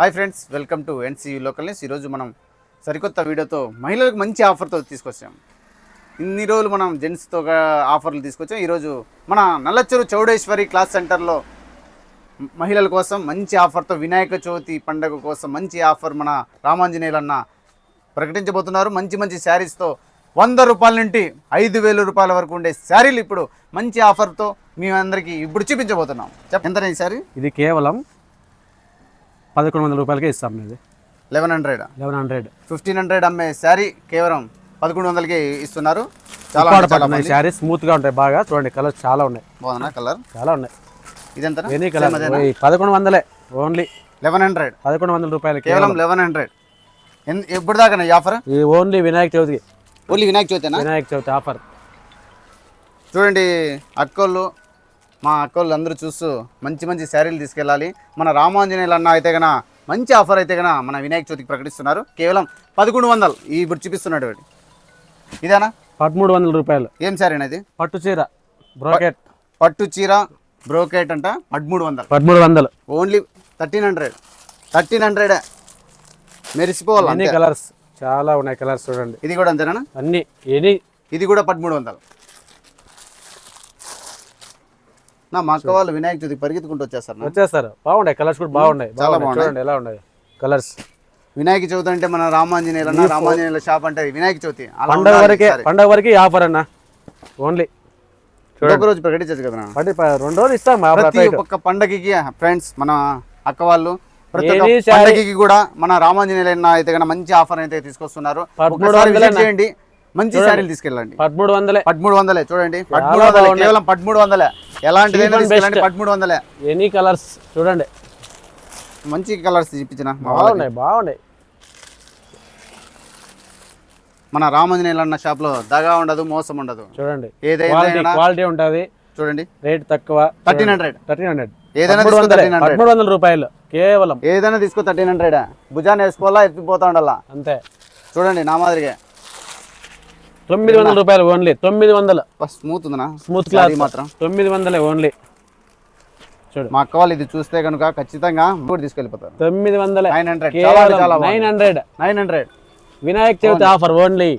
Hi friends welcome to NC local news ఈరోజు మనం సరికొత్త వీడియోతో మహిళలకు మంచి ఆఫర్తో తీసుకొచ్చాం. ఇన్ని రోజులు మనం జెంట్స్తో ఆఫర్లు తీసుకొచ్చాం. ఈరోజు మన నల్లచ్చూరు చౌడేశ్వరి క్లాస్ సెంటర్లో మహిళల కోసం మంచి ఆఫర్తో వినాయక చవితి పండగ కోసం మంచి ఆఫర్ మన రామాంజనేయులన్న ప్రకటించబోతున్నారు. మంచి మంచి శారీస్తో వంద రూపాయల నుండి ఐదు వేల రూపాయల వరకు ఉండే శారీలు ఇప్పుడు మంచి ఆఫర్తో మీ అందరికీ ఇప్పుడు చూపించబోతున్నాం. చెప్ప ఎంత శారీ ఇది కేవలం పదకొండు వందల రూపాయలకే ఇస్తాం ఇది. Eleven hundred. Eleven hundred. Fifteen hundred అమ్మే శారీ కేవలం పదకొండు వందలకి ఇస్తున్నారు. చాలా. శారీ స్మూత్గా ఉంటాయి బాగా. చూడండి కలర్స్ చాలా ఉన్నాయి. బాగుందా కలర్? చాలా ఉన్నాయి. ఇదెంత ఎనీ కలర్. పదకొండు వందలే ఓన్లీ. Eleven hundred. పదకొండు వందల రూపాయలకి కేవలం లెవెన్ హండ్రెడ్. ఎప్పుడు దాకా ఈ ఆఫర్? ఇది ఓన్లీ వినాయక చవితికి. ఓన్లీ వినాయక చవితేనా? వినాయక చవితి ఆఫర్. చూడండి అక్కోళ్ళు మా అక్కోళ్ళు అందరూ చూస్తూ మంచి మంచి శారీలు తీసుకెళ్ళాలి. మన రామాంజనేయులు అన్న అయితే గన మంచి ఆఫర్ అయితే గన మన వినాయక చవితికి ప్రకటిస్తున్నారు. కేవలం పదకొండు వందలు. ఈ ఇప్పుడు చూపిస్తున్నాడు వాడు. ఇదేనా? పదమూడు వందల రూపాయలు. ఏం శారీ అనేది పట్టు చీర. బ్రోకెట్ పట్టు చీర బ్రోకేట్ అంట పదమూడు వందలు. పదమూడు వందలు. Only thirteen hundred thirteen hundred మెరిసిపోవాలి అంతే. కలర్స్? చాలా ఉన్నాయి కలర్స్ చూడండి. ఇది కూడా అంతేనా? అన్ని ఎనీ ఇది కూడా పదమూడు వందలు. నా మా అక్క వాళ్ళు వినాయక చవితికి పరిగెత్తుకుంటూ వచ్చేస్తారు. వచ్చేస్తారు. బాగున్నాయి కలర్స్ కూడా బాగున్నాయి. చాలా బాగున్నాయి ఎలా ఉన్నాయి. కలర్స్ వినాయక చవితి అంటే మన రామాంజనేయులు అన్న రామాంజనేయుల షాప్ అంటే వినాయక చవితి. పండగ వరకే. పండగ వరకే ఆఫర్ అన్న. ఓన్లీ ఇంకొక రోజు ప్రకటించచ్చు కదా రెండు రోజులు ఇస్తాం ప్రతి ఒక్క పండగకి ఫ్రెండ్స్ మన అక్క వాళ్ళు ప్రతి ఒక్క పండగకి కూడా మన రామాంజనేయులు అయితే మంచి ఆఫర్ అయితే తీసుకొస్తున్నారు. ఒకసారి విజిట్ చేయండి. మంచి శారీలు తీసుకెళ్ళండి. పదమూడు వందలే. పదమూడు వందలే చూడండి. పదమూడు వందలే కేవలం పదమూడు వందలే. best. పదమూడు వందలే. ఎనీ కలర్స్ చూడండి. మంచి కలర్స్ చూపించిన. బాగున్నాయి బాగున్నాయి. మన రామాంజనేయులు అన్న షాప్లో దగా ఉండదు మోసం ఉండదు. చూడండి. ఏదైనా క్వాలిటీ ఉంటుంది. చూడండి. రేట్ తక్కువ. థర్టీన్ హండ్రెడ్ థర్టీన్ హండ్రెడ్ ఏదైనా పదమూడు వందల. రూపాయలు కేవలం. ఏదైనా తీసుకో థర్టీన్ హండ్రెడ్ భుజాన్ని వేసుకోవాలా ఎత్తిపోతా ఉండాలా? అంతే. చూడండి నా మాదిరిగా తొమ్మిది వందల రూపాయలు ఓన్లీ తొమ్మిది వందలు. స్మూత్ ఉందనా స్మూత్ క్లాత్ మాత్రం. తొమ్మిది వందలే ఓన్లీ చూడు. మా అక్క వాళ్ళు ఇది చూస్తే కనుక ఖచ్చితంగా కూడా తీసుకెళ్ళిపోతారు. తొమ్మిది వందలే. Nine hundred. Nine hundred. Nine hundred. Vinayaka Chavithi offer only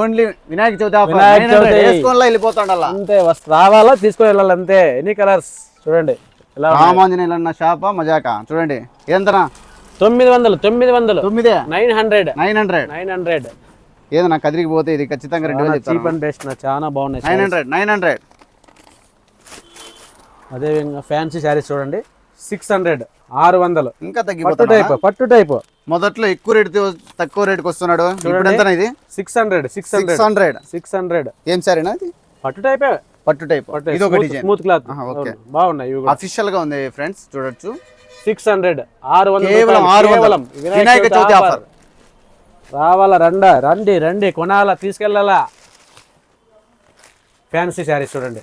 only Vinayaka Chavithi offer Vinayaka Chavithi. వేసుకోవాలా వెళ్ళిపోతా ఉండాలా అంతే రావాలా తీసుకొని వెళ్ళాలి అంతే. ఎనీ కలర్స్ చూడండి. రామాంజనేయులు అన్న షాపా మజాకా? చూడండి. ఎంతనా? తొమ్మిది వందలు తొమ్మిది వందలు. తొమ్మిదే? Nine hundred. Nine hundred. Nine hundred. ఏదన్నా కదిరికి పోతే ఇది ఖచ్చితంగా రెండు వేలు చీప్ అండ్ బెస్ట్ నా చాలా బాగున్నాయి నైన్ హండ్రెడ్ నైన్ హండ్రెడ్ అదేవిధంగా ఫ్యాన్సీ శారీస్ చూడండి. సిక్స్ హండ్రెడ్ ఆరు వందలు. ఇంకా పట్టు టైప్ పట్టు టైప్ మొదట్లో ఎక్కువ రేట్ తక్కువ రేట్కి వస్తున్నాడు. ఇప్పుడు ఎంత ఇది? Six hundred six hundred hundred six hundred ఏం సారీనా ఇది? పట్టు టైపే పట్టు టైప్ ఇది ఒక డిజైన్ స్మూత్ క్లాత్ ఓకే. బాగున్నాయి ఇవి అఫీషియల్గా ఉంది ఫ్రెండ్స్ చూడొచ్చు. సిక్స్ హండ్రెడ్ ఆరు వందలు కేవలం. ఆరు వందలు. వినాయక చవితి ఆఫర్. రావాలా? రండ. రండి రండి. కొనాలా? తీసుకెళ్ళాలా? ఫ్యాన్సీ శారీస్ చూడండి.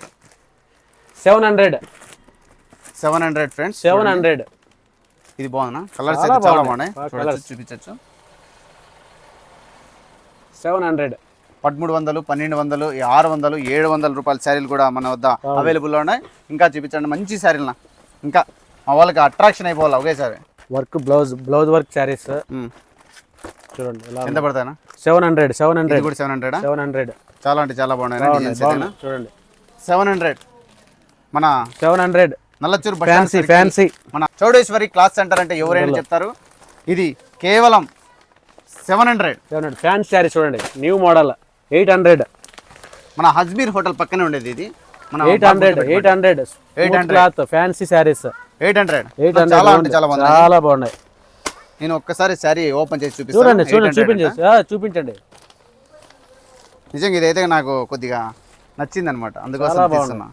Seven hundred. Seven hundred friends seven hundred. ఇది బాగుందా? కలర్స్ చాలా అయితే చాలా బాగున్నాయి. చూపించచ్చు. Seven hundred. పదమూడు వందలు పన్నెండు వందలు ఆరు వందలు ఏడు వందల రూపాయల శారీలు కూడా మన వద్ద అవైలబుల్లో ఉన్నాయి. ఇంకా చూపించండి. మంచి శారీలు ఇంకా మా వాళ్ళకి అట్రాక్షన్ అయిపోవాలి ఒకేసారి? Work blouse blouse work saris. చూడండి ఎలా ఎంత పడతాయనా సెవెన్ హండ్రెడ్ సెవెన్ హండ్రెడ్. కూడా సెవెన్ హండ్రెడ్? Seven hundred. చాలా అంటే చాలా బాగున్నాయి చూడండి. Seven hundred. మన seven hundred. Nallachuru fancy fancy. మన చౌడేశ్వరి క్లాస్ సెంటర్ అంటే ఎవరైనా చెప్తారు? ఇది కేవలం seven hundred. Seven hundred. Fancy sari చూడండి న్యూ మోడల్ ఎయిట్ హండ్రెడ్. మన హజ్బీర్ హోటల్ పక్కనే ఉండేది ఇది. మన eight hundred eight hundred. Eight cloth fancy saris. Eight hundred. Eight చాలా హండ్రెడ్ చాలా చాలా బాగున్నాయి. నేను ఒక్కసారి శారీ ఓపెన్ చేసి చూపిస్తాను. చూడండి 800 చూడండి అంట. చూపించండి చూపించండి. నిజంగా ఇదైతే నాకు కొద్దిగా నచ్చింది అనమాట అందుకోసం తీస్తున్నా.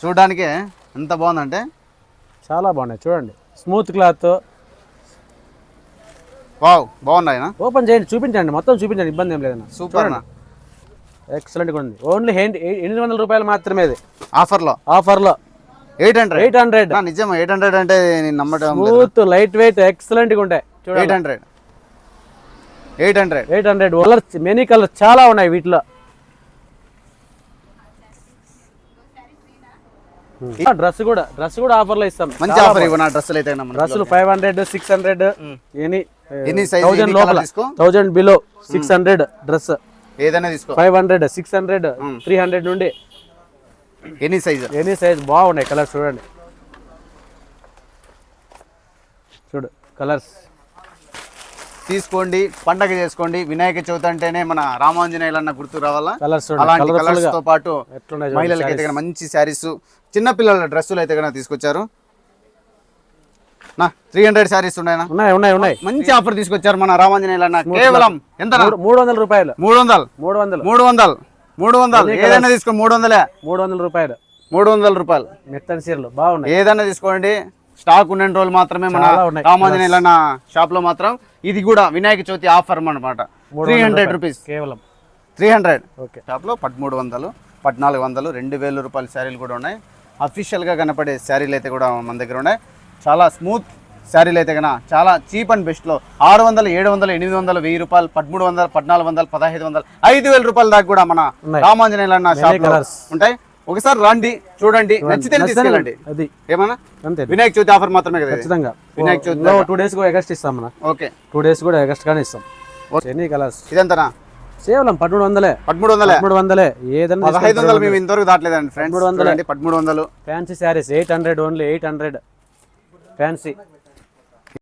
చూడడానికే ఎంత బాగుందంటే? చాలా బాగున్నాయి. చూడండి. స్మూత్ క్లాత్ వావ్ బాగున్నాయినా ఓపెన్ చేయండి చూపించండి. మొత్తం చూపించండి ఇబ్బంది ఏం లేదన్న. సూపర్ ఎక్సలెంట్గా ఉంది. ఓన్లీ ఎనిమిది వందల రూపాయలు మాత్రమే ఇది. ఆఫర్లో? ఆఫర్లో. Eight hundred? Eight hundred. నిజం ఎయిట్ హండ్రెడ్ అంటే నేను నమ్మటం స్మూత్ లైట్ వెయిట్ ఎక్సలెంట్గా ఉంటాయి eight hundred. Eight hundred. Eight hundred colour many colour చాలా ఉన్నాయి వీటిలో. డ్రెస్ కూడా డ్రెస్ కూడా ఆఫర్లో ఇస్తాం. మంచి ఆఫర్ ఇవ్వను డ్రెస్సులు అయితే. డ్రెస్సులు five hundred six hundred any ఎన్ని size, థౌజండ్ లోపల? Thousand below six hundred dress ఏదైనా తీసుకో. Five hundred six hundred three hundred నుండి. ఎనీ సైజ్ ఎనీ సైజ్ బాగున్నాయి కలర్స్ చూడండి. చూడు కలర్స్. తీసుకోండి పండగ చేసుకోండి. వినాయక చవితి అంటేనే మన రామాంజనేయులు అన్న గుర్తు రావాలా? అలాంటి కలర్స్తో పాటు మహిళలకి అయితే మంచి శారీస్ చిన్న పిల్లల డ్రెస్సులు అయితే కనుక తీసుకొచ్చారు. త్రీ హండ్రెడ్ శారీస్ ఉన్నాయి ఉన్నాయి ఉన్నాయి. మంచి ఆఫర్ తీసుకొచ్చారు మన రామాంజనేయులు అన్న. కేవలం ఎంత మూడు మూడు వందల రూపాయలు. మూడు వందలు. మూడు వందలు. మూడు వందలు. మూడు వందలు. ఏదైనా తీసుకో మూడు వందలే. మూడు వందల రూపాయలు. మూడు వందల రూపాయలు. మెత్తని చీరలు. బాగున్నాయి. ఏదైనా తీసుకోండి. స్టాక్ ఉన్న రోజులు మాత్రమే మన చాలా ఉన్నాయి. రామాంజనేయులు అన్న షాప్లో మాత్రం ఇది కూడా వినాయక చవితి ఆఫర్ అనమాట త్రీ హండ్రెడ్ రూపీస్ కేవలం త్రీ హండ్రెడ్ ఓకే. షాప్లో పదమూడు వందలు పద్నాలుగు వందలు రెండు వేల రూపాయల శారీలు కూడా ఉన్నాయి. అఫీషియల్గా కనపడే శారీలు అయితే కూడా మన దగ్గర ఉన్నాయి. చాలా స్మూత్ శారీలు అయితే కన్నా చాలా చీప్ అండ్ బెస్ట్లో ఆరు వందలు ఏడు వందలు ఎనిమిది వందలు వెయ్యి రూపాయలు పదమూడు వందలు పద్నాలుగు వందలు పదహైదు వందలు ఐదు వేల రూపాయల దాకా కూడా మన. రామాంజనేయులు అన్న షాప్. ఉంటాయి. ఒకసారి రండి చూడండి నచ్చితే తీసుకెళ్ళండి. అది. ఏమన్నా? అంతే. వినాయక చవితి ఆఫర్ మాత్రమే కదా? ఖచ్చితంగా. వినాయక చవితి టూ డేస్ కూడా ఎగస్ట్ ఇస్తాం మన ఓకే. టూ డేస్ కూడా ఎగస్ట్ గానే ఇస్తాం. ఎనీ కలర్స్ ఇదంతనా? కేవలం పదమూడు వందలే. పదమూడు వందలే? పదమూడు వందలే. ఏదైనా పదహైదు వందలు మేము ఇంతవరకు దాటలేదండి ఫ్రెండ్స్ పదమూడు వందలే. పదమూడు వందలు. Fancy saris eight hundred only eight hundred fancy